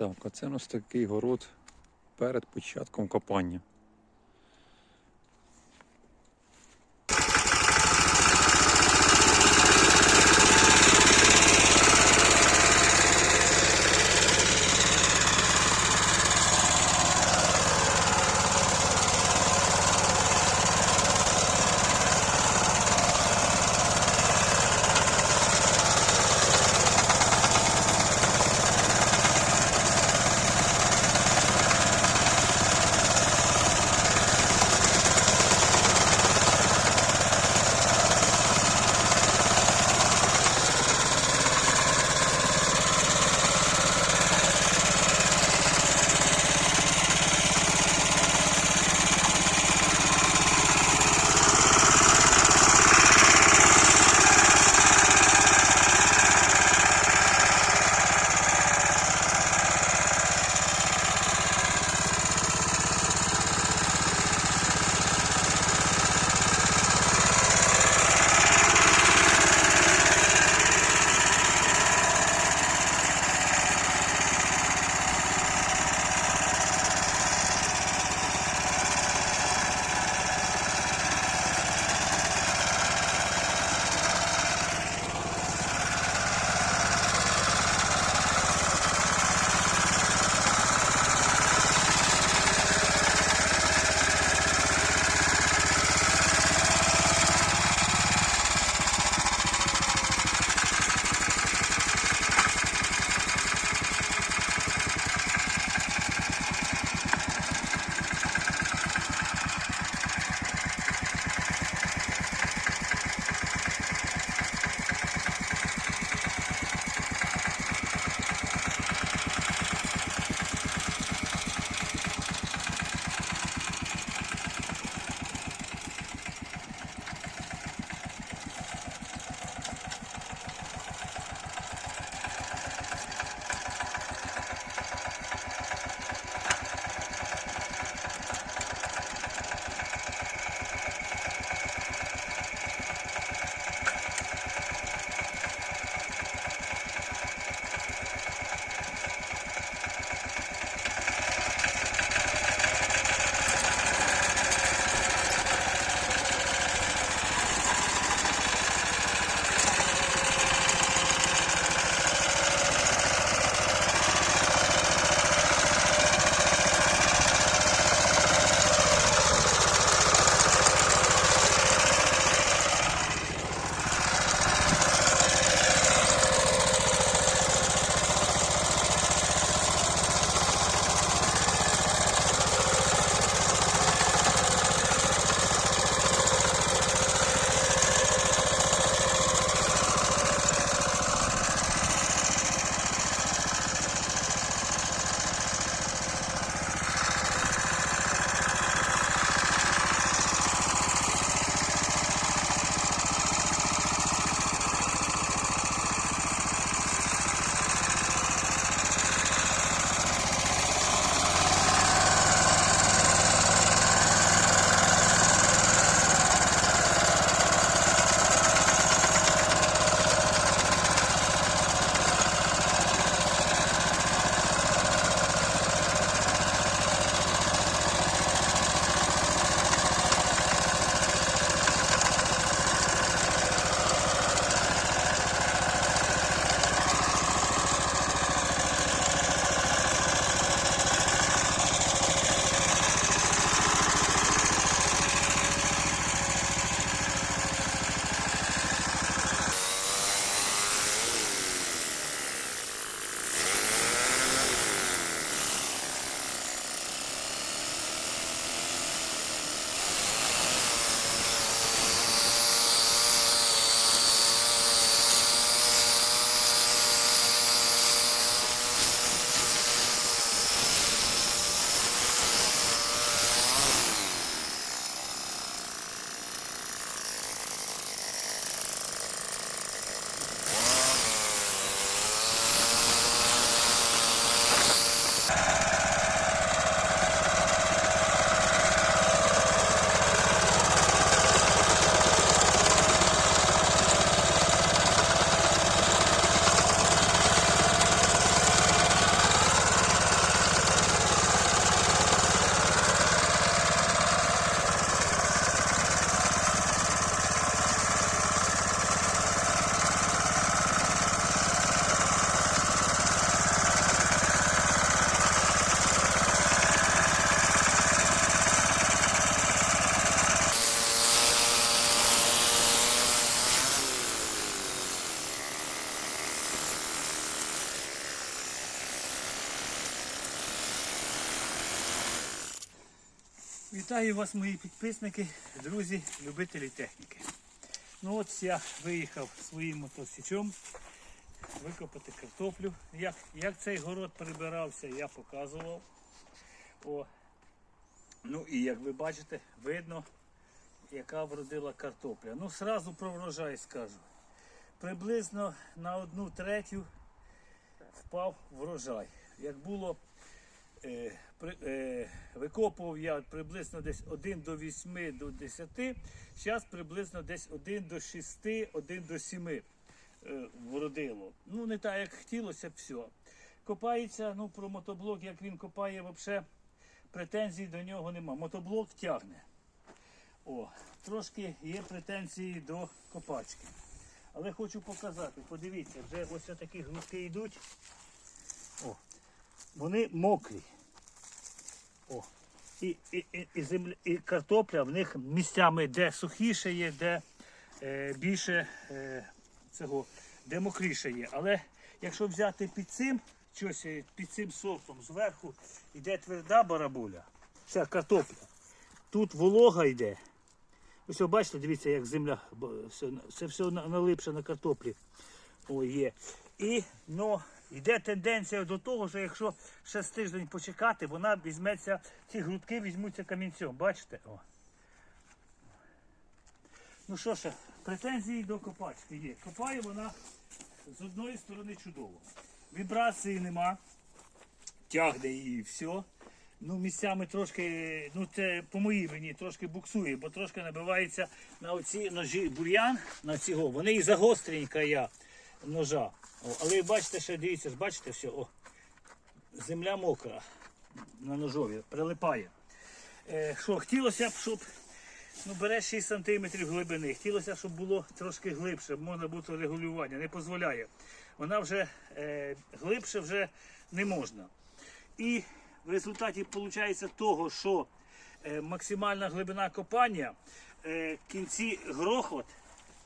Так, оце у нас такий город перед початком копання. Вітаю вас, мої підписники, друзі, любителі техніки. Ну от я виїхав своїм мотосічом викопати картоплю. Як, як цей город прибирався, я показував. О. Ну і як ви бачите, видно, яка вродила картопля. Ну, сразу про врожай скажу. Приблизно на одну третю впав врожай. Як було викопував я приблизно десь 1 до 8 до 10, зараз приблизно десь 1 до 6, 1 до 7 е, вродило. Ну, не так, як хотілося, все. Копається, ну про мотоблок, як він копає, взагалі претензій до нього нема. Мотоблок тягне. О, трошки є претензії до копачки. Але хочу показати, подивіться, вже ось такі грудки йдуть. О, вони мокрі. О. І, і, і, і, земля, і картопля в них місцями, де сухіше є, де е, більше е, цього, де мокріше є. Але якщо взяти під цим, щось е, під цим сортом зверху йде тверда барабуля, вся картопля. Тут волога йде. Ось бачите, дивіться, як земля, це все налипше на картоплі. О, є. І ну, йде тенденція до того, що якщо ще з тиждень почекати, вона візьметься, ці грудки візьмуться камінцем. Бачите? О. Ну що ж, претензії до копачки є. Копає вона з одної сторони чудово. Вібрації нема, тягне її все. Ну, місцями трошки, ну це по моїй вині трошки буксує, бо трошки набивається на оці ножі бур'ян, на цього. Вони і загострені края ножа. О, але бачите, що дивіться, бачите все, о, земля мокра на ножові, прилипає. Е, що, хотілося б, щоб ну, бере 6 см глибини. Хотілося, щоб було трошки глибше, можна було регулювання, не дозволяє. Вона вже е, глибше вже не можна. І в результаті виходить того, що е, максимальна глибина копання е, в кінці грохот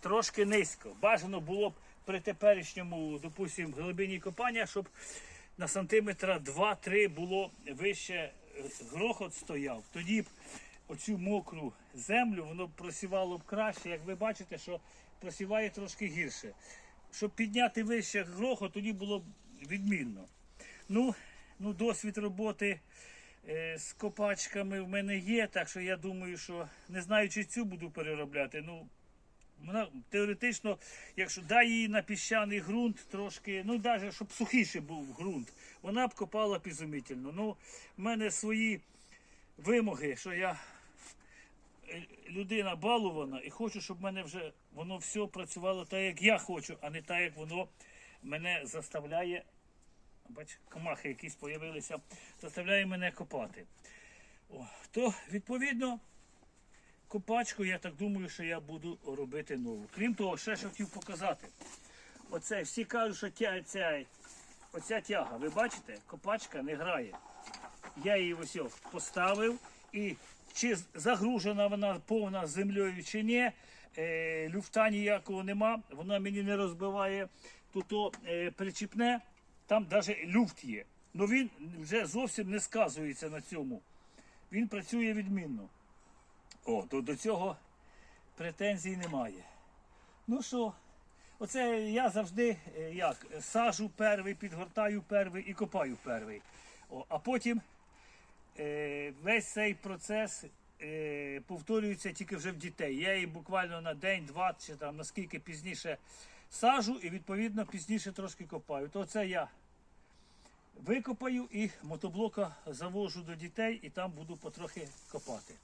трошки низько. Бажано було б при теперішньому, допустимо, глибині копання, щоб на сантиметра 2-3 було вище грохот стояв. Тоді б оцю мокру землю воно просівало б краще. Як ви бачите, що просіває трошки гірше. Щоб підняти вище грохот, тоді було б відмінно. Ну, ну досвід роботи е, з копачками в мене є, так що я думаю, що не знаю, чи цю буду переробляти. Ну, вона теоретично, якщо дай її на піщаний ґрунт, трошки, ну навіть щоб сухіше був ґрунт, вона б копала б ізумітельно. Ну, в мене свої вимоги, що я е, людина балована і хочу, щоб в мене вже воно все працювало так, як я хочу, а не так, як воно мене заставляє. Бач, комахи якісь з'явилися, заставляє мене копати. О, то, відповідно, копачку, я так думаю, що я буду робити нову. Крім того, ще що хотів показати. Оце всі кажуть, що тя, ця, оця тяга, ви бачите, копачка не грає. Я її ось поставив і чи загружена вона повна землею чи ні, е, люфта ніякого нема, вона мені не розбиває тут е, причіпне, там навіть люфт є. але він вже зовсім не сказується на цьому. Він працює відмінно. О, то до цього претензій немає. Ну що, оце я завжди е, як сажу перший, підгортаю перший і копаю перший. О, а потім е, весь цей процес е, повторюється тільки вже в дітей. Я її буквально на день, два чи там наскільки пізніше сажу і відповідно пізніше трошки копаю. То це я викопаю і мотоблока завожу до дітей і там буду потрохи копати.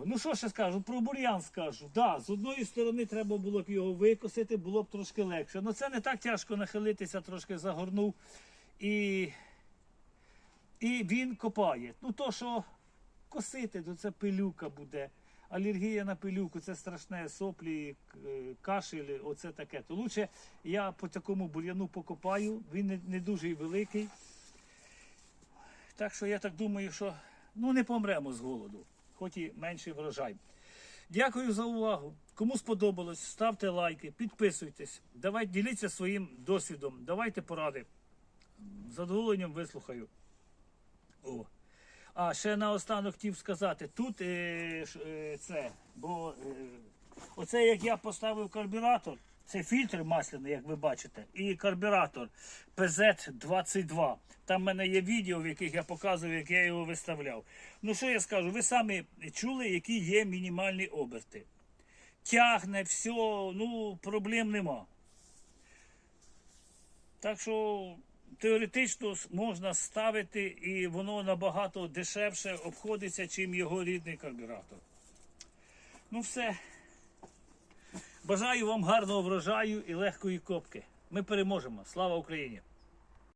О, ну що ще скажу, про бур'ян скажу. Да, з одної сторони треба було б його викосити, було б трошки легше. Ну це не так тяжко нахилитися, трошки загорнув. І, і він копає. Ну то, що косити, то це пилюка буде. Алергія на пилюку, це страшне соплі, е, кашель, оце таке. То лучше я по такому бур'яну покопаю, він не, не дуже великий. Так що я так думаю, що ну не помремо з голоду, хоч і менший врожай. Дякую за увагу. Кому сподобалось, ставте лайки, підписуйтесь, давайте діліться своїм досвідом, давайте поради. З задоволенням вислухаю. О. А ще наостанок хотів сказати, тут е, е, це, бо е, оце як я поставив карбюратор, це фільтр масляний, як ви бачите, і карбюратор PZ22. Там в мене є відео, в яких я показую, як я його виставляв. Ну що я скажу, ви самі чули, які є мінімальні оберти. Тягне, все, ну, проблем нема. Так що теоретично можна ставити і воно набагато дешевше обходиться, чим його рідний карбюратор. Ну все. Бажаю вам гарного врожаю і легкої копки. Ми переможемо. Слава Україні!